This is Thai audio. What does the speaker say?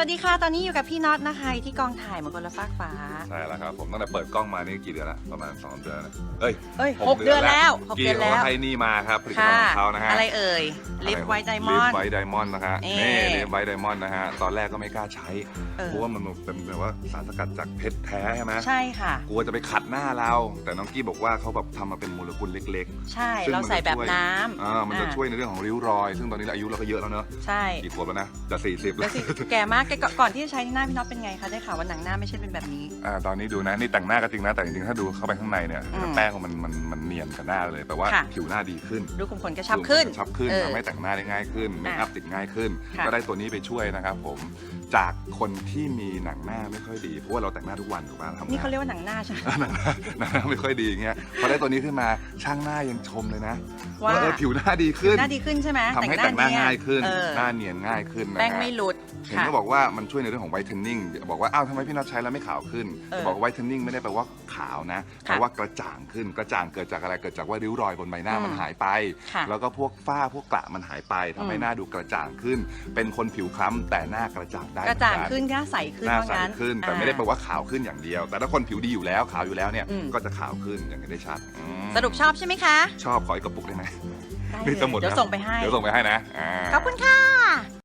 วัสดีค่ะ ตอนนี้อยู่กับพี่น็อตนะคะที่กองถ่ายมงคลละฟากฟ้า ใช่แล้วครับผมตั้งแต่เปิดกล้องมานี่กี่เดือนละประมาณ 2 เดือนนะเอ้ยเอ้ยหกเดือนแล้วหกกี่เดือนเขาแล้วให้นี่มาครับผลิตภัณฑ์ของเขานะฮะอะไรเอ่ยลิปไวท์ไดมอนด์ลิปไวท์ไดมอนด์นะฮะเอ๊ะนี่ลิปไวท์ไดมอนด์นะฮะตอนแรกก็ไม่กล้าใช้เออเพราะว่ามันเป็นแบบว่าสารสกัดจากเพชรแท้ใช่ไหมใช่ค่ะกลัวจะไปขัดหน้าเรา แต่น้องกี้บอกว่าเขาแบบทำมาเป็นโมเลกุลเล็กใช่ซึ่งเรามันใส่แบบจะช่วยน้ำๆอ่ามันจะช่วยในเรื่องของริ้วรอย ซึ่งตอนนี้อายุเราก็เยอะแล้วเนอะใช่กี่ขวบแล้วนะจะ40แล้แล้ววสิแก่มากแกก่อนก่อนที่จะใช้หน้าพี่น็อตเป็นไงคะได้ข่าวว่าหนังหน้าไม่ใช่เป็นแบบนี้ อ่าตอนนี้ดูนะนี่แต่งหน้าก็จริงนะแต่จริงๆถ้าดูเข้าไปข้างในเนี่ยอืมแป้งมันมันมันเนียนกับหน้าเลยแต่ว่าค่ะ ผิวหน้าดีขึ้น ดูขุมขนกระชับขึ้นกระชับขึ้นเออทำให้แต่งหน้าได้ง่ายขึ้นเมคอัพติดง่ายขึ้น ค่ะก็ได้ตัวนี้ไปช่วยนะครับผมจากคนที่มีหนังหน้าไม่ค่อยดีเพราะว่าเราแต่งหน้าทุกวันถูกป่ะทำงานนี่เขาเรียกว่าหนังหน้าใช่ไหม หนังหน้าหนังหน้าไม่ค่อยดีอย่างเงี้ยพอได้ตัวนี้ขึ้นมาช่างหน้ายังชมเลยนะว่า เออผิวหน้าดีขึ้นหน้าดีขึ้นใช่ไหมทำให้แต่งหน้าง่ายขึ้นเออหน้าเนียนง่ายขึ้นนะแป้งฮะไม่หลุดเห็นค่ะก็บอกว่ามันช่วยในเรื่องของไวท์เทนนิ่งบอกว่าอ้าวทำไมพี่น็อตใช้แล้วไม่ขาวขึ้นเออจะบอกว่าไวท์เทนนิ่งไม่ได้แปลว่าขาวนะแปลว่ากระจ่างขึ้นกระจ่างเกิดจากอะไรเกิดจากว่าริ้วรอยบนใบหน้าอืมมันหายไป ค่ะ แล้วก็พวกฝ้าพวกกระมันหายไปทำให้อืม หน้าดูกระจ่างขึ้น เป็นคนผิวคล้ำแต่หน้ากระจ่างได้กระจ่างเหมือขึ้นหน้าใสขึ้นหน้าว่าใสงั้นขึ้น แต่ไม่ได้แปลว่าขาวขึ้นอย่างเดียว แต่ถ้าคนผิวดีอยู่แล้วขาวอยู่แล้วเนี่ยอืม ก็จะขาวขึ้นอย่างนี้ได้ชัดอืมสรุปชอบใช่ไหมคะชอบขออีกกระปุกได้ไหม ได้นี่เลยจะหมดเดี๋ยวแล้ว ส่งไปให้ เดี๋ยวส่งไปให้นะา ขอบคุณค่ะ